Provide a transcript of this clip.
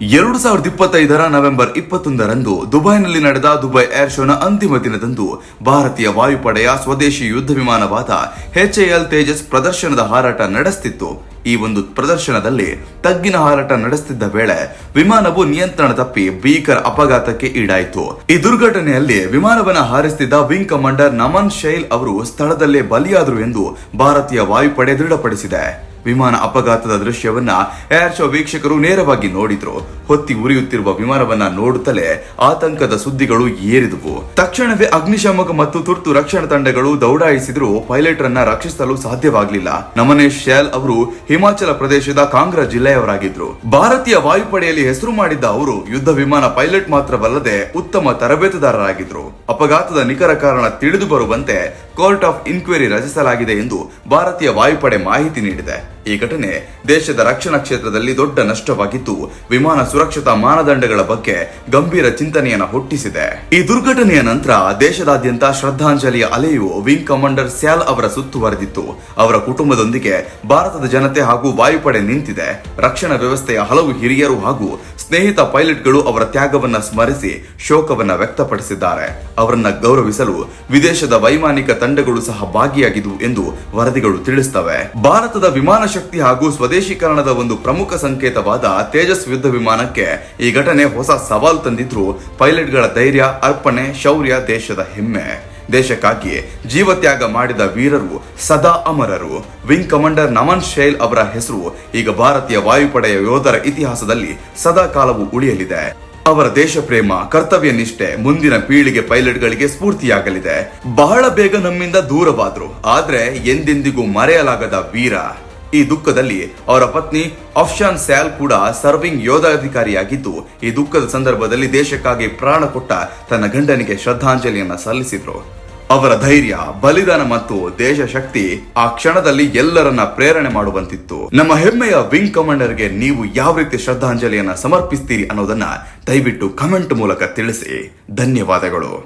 ಎರಡು ಸಾವಿರದ ಇಪ್ಪತ್ತೈದರ ನವೆಂಬರ್ ಇಪ್ಪತ್ತೊಂದರಂದು ದುಬೈನಲ್ಲಿ ನಡೆದ ದುಬೈ ಏರ್ ಶೋನ ಅಂತಿಮ ದಿನದಂದು ಭಾರತೀಯ ವಾಯುಪಡೆಯ ಸ್ವದೇಶಿ ಯುದ್ಧ ವಿಮಾನವಾದ ಎಚ್ಎಎಲ್ ತೇಜಸ್ ಪ್ರದರ್ಶನದ ಹಾರಾಟ ನಡೆಸುತ್ತಿತ್ತು ಈ ಒಂದು ಪ್ರದರ್ಶನದಲ್ಲಿ ತಗ್ಗಿನ ಹಾರಾಟ ನಡೆಸುತ್ತಿದ್ದ ವೇಳೆ ವಿಮಾನವು ನಿಯಂತ್ರಣ ತಪ್ಪಿ ಭೀಕರ ಅಪಘಾತಕ್ಕೆ ಈಡಾಯಿತು. ಈ ದುರ್ಘಟನೆಯಲ್ಲಿ ವಿಮಾನವನ್ನು ಹಾರಿಸುತ್ತಿದ್ದ ವಿಂಗ್ ಕಮಾಂಡರ್ ನಮನ್ ಶೈಲ್ ಅವರು ಸ್ಥಳದಲ್ಲೇ ಬಲಿಯಾದರು ಎಂದು ಭಾರತೀಯ ವಾಯುಪಡೆ ದೃಢಪಡಿಸಿದೆ. ವಿಮಾನ ಅಪಘಾತದ ದೃಶ್ಯವನ್ನ ಏರ್ ಶೋ ವೀಕ್ಷಕರು ನೇರವಾಗಿ ನೋಡಿದ್ರು. ಹೊತ್ತಿ ಉರಿಯುತ್ತಿರುವ ವಿಮಾನವನ್ನ ನೋಡುತ್ತಲೇ ಆತಂಕದ ಸುದ್ದಿಗಳು ಏರಿದವು. ತಕ್ಷಣವೇ ಅಗ್ನಿಶಾಮಕ ಮತ್ತು ತುರ್ತು ರಕ್ಷಣಾ ತಂಡಗಳು ದೌಡಾಯಿಸಿದ್ರು. ಪೈಲಟ್ ರನ್ನ ರಕ್ಷಿಸಲು ಸಾಧ್ಯವಾಗಲಿಲ್ಲ. ನಮನೇಶ್ ಶ್ಯಾಲ್ ಅವರು ಹಿಮಾಚಲ ಪ್ರದೇಶದ ಕಾಂಗ್ರಾ ಜಿಲ್ಲೆಯವರಾಗಿದ್ರು. ಭಾರತೀಯ ವಾಯುಪಡೆಯಲ್ಲಿ ಹೆಸರು ಮಾಡಿದ್ದ ಅವರು ಯುದ್ಧ ವಿಮಾನ ಪೈಲಟ್ ಮಾತ್ರವಲ್ಲದೆ ಉತ್ತಮ ತರಬೇತುದಾರರಾಗಿದ್ರು. ಅಪಘಾತದ ನಿಖರ ಕಾರಣ ತಿಳಿದು ಬರುವಂತೆ ಕೋರ್ಟ್ ಆಫ್ ಇನ್ಕ್ವೈರಿ ರಚಿಸಲಾಗಿದೆ ಎಂದು ಭಾರತೀಯ ವಾಯುಪಡೆ ಮಾಹಿತಿ ನೀಡಿದೆ. ಈ ಘಟನೆ ದೇಶದ ರಕ್ಷಣಾ ಕ್ಷೇತ್ರದಲ್ಲಿ ದೊಡ್ಡ ನಷ್ಟವಾಗಿದ್ದು, ವಿಮಾನ ಸುರಕ್ಷತಾ ಮಾನದಂಡಗಳ ಬಗ್ಗೆ ಗಂಭೀರ ಚಿಂತನೆಯನ್ನು ಹುಟ್ಟಿಸಿದೆ. ಈ ದುರ್ಘಟನೆಯ ನಂತರ ದೇಶದಾದ್ಯಂತ ಶ್ರದ್ಧಾಂಜಲಿಯ ಅಲೆಯು ವಿಂಗ್ ಕಮಾಂಡರ್ ಸ್ಯಾಲ್ ಅವರ ಸುತ್ತುವರೆದಿತ್ತು ಅವರ ಕುಟುಂಬದೊಂದಿಗೆ ಭಾರತದ ಜನತೆ ಹಾಗೂ ವಾಯುಪಡೆ ನಿಂತಿದೆ. ರಕ್ಷಣಾ ವ್ಯವಸ್ಥೆಯ ಹಲವು ಹಿರಿಯರು ಹಾಗೂ ಸ್ನೇಹಿತ ಪೈಲಟ್ಗಳು ಅವರ ತ್ಯಾಗವನ್ನ ಸ್ಮರಿಸಿ ಶೋಕವನ್ನ ವ್ಯಕ್ತಪಡಿಸಿದ್ದಾರೆ. ಅವರನ್ನ ಗೌರವಿಸಲು ವಿದೇಶದ ವೈಮಾನಿಕ ತಂಡಗಳು ಸಹ ಭಾಗಿಯಾಗಿದ್ವು ಎಂದು ವರದಿಗಳು ತಿಳಿಸುತ್ತವೆ ಭಾರತದ ವಿಮಾನ ಶಕ್ತಿ ಹಾಗೂ ಸ್ವದೇಶೀಕರಣದ ಒಂದು ಪ್ರಮುಖ ಸಂಕೇತವಾದ ತೇಜಸ್ ಯುದ್ಧ ವಿಮಾನಕ್ಕೆ ಈ ಘಟನೆ ಹೊಸ ಸವಾಲು ತಂದಿದ್ರು ಪೈಲಟ್ಗಳ ಧೈರ್ಯ, ಅರ್ಪಣೆ, ಶೌರ್ಯ ದೇಶದ ಹೆಮ್ಮೆ. ದೇಶಕ್ಕಾಗಿ ಜೀವತ್ಯಾಗ ಮಾಡಿದ ವೀರರು ಸದಾ ಅಮರರು. ವಿಂಗ್ ಕಮಾಂಡರ್ ನಮನ್ ಶೈಲ್ ಅವರ ಹೆಸರು ಈಗ ಭಾರತೀಯ ವಾಯುಪಡೆಯ ಯೋಧರ ಇತಿಹಾಸದಲ್ಲಿ ಸದಾ ಕಾಲವು ಉಳಿಯಲಿದೆ. ಅವರ ದೇಶ ಪ್ರೇಮ ಕರ್ತವ್ಯ ನಿಷ್ಠೆ ಮುಂದಿನ ಪೀಳಿಗೆ ಪೈಲಟ್ಗಳಿಗೆ ಸ್ಫೂರ್ತಿಯಾಗಲಿದೆ. ಬಹಳ ಬೇಗ ನಮ್ಮಿಂದ ದೂರವಾದ್ರು. ಆದ್ರೆ ಎಂದೆಂದಿಗೂ ಮರೆಯಲಾಗದ ವೀರ. ಈ ದುಃಖದಲ್ಲಿ ಅವರ ಪತ್ನಿ ಅಫ್ಶಾನ್ ಸ್ಯಾಲ್ ಕೂಡ ಸರ್ವಿಂಗ್ ಯೋಧಾಧಿಕಾರಿಯಾಗಿದ್ದು ಈ ದುಃಖದ ಸಂದರ್ಭದಲ್ಲಿ ದೇಶಕ್ಕಾಗಿ ಪ್ರಾಣ ಕೊಟ್ಟ ತನ್ನ ಗಂಡನಿಗೆ ಶ್ರದ್ಧಾಂಜಲಿಯನ್ನ ಸಲ್ಲಿಸಿದ್ರು. ಅವರ ಧೈರ್ಯ, ಬಲಿದಾನ ಮತ್ತು ದೇಶ ಶಕ್ತಿ ಆ ಕ್ಷಣದಲ್ಲಿ ಎಲ್ಲರನ್ನ ಪ್ರೇರಣೆ ಮಾಡುವಂತಿತ್ತು. ನಮ್ಮ ಹೆಮ್ಮೆಯ ವಿಂಗ್ ಕಮಾಂಡರ್ಗೆ ನೀವು ಯಾವ ರೀತಿ ಶ್ರದ್ಧಾಂಜಲಿಯನ್ನ ಸಮರ್ಪಿಸ್ತೀರಿ ಅನ್ನೋದನ್ನ ದಯವಿಟ್ಟು ಕಮೆಂಟ್ ಮೂಲಕ ತಿಳಿಸಿ. ಧನ್ಯವಾದಗಳು.